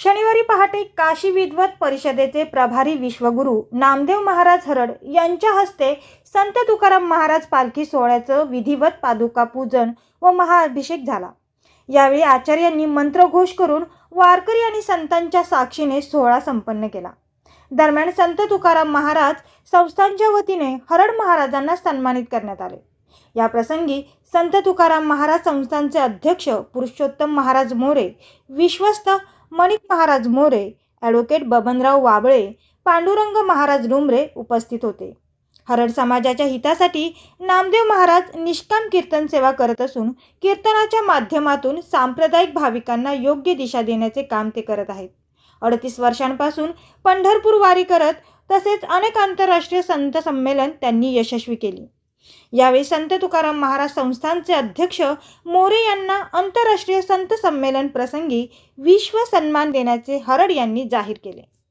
शनिवारी पहाटे काशी विद्वत परिषदेचे प्रभारी विश्वगुरू नामदेव महाराज हरड यांच्या हस्ते संत तुकाराम महाराज पालखी सोहळ्याचं विधिवत पादुका पूजन व महाअभिषेक झाला. यावेळी आचार्यांनी मंत्रघोष करून वारकरी आणि संतांच्या साक्षीने सोहळा संपन्न केला. दरम्यान संत तुकाराम महाराज संस्थांच्या वतीने हरड महाराजांना सन्मानित करण्यात आले. या प्रसंगी संत तुकाराम महाराज संस्थांचे अध्यक्ष पुरुषोत्तम महाराज मोरे विश्वस्त मणिक महाराज मोरे ॲडव्होकेट बबनराव वाबळे पांडुरंग महाराज डुमरे उपस्थित होते. हरड समाजाच्या हितासाठी नामदेव महाराज निष्काम कीर्तन सेवा करत असून कीर्तनाच्या माध्यमातून सांप्रदायिक भाविकांना योग्य दिशा देण्याचे काम ते करत आहेत. अडतीस वर्षांपासून पंढरपूर वारी करत तसेच अनेक आंतरराष्ट्रीय संत संमेलन त्यांनी यशस्वी केली. यावेळी संत तुकाराम महाराज संस्थानचे अध्यक्ष मोरे यांना आंतरराष्ट्रीय संत संमेलन प्रसंगी विश्व सन्मान देण्याचे हरड यांनी जाहीर केले.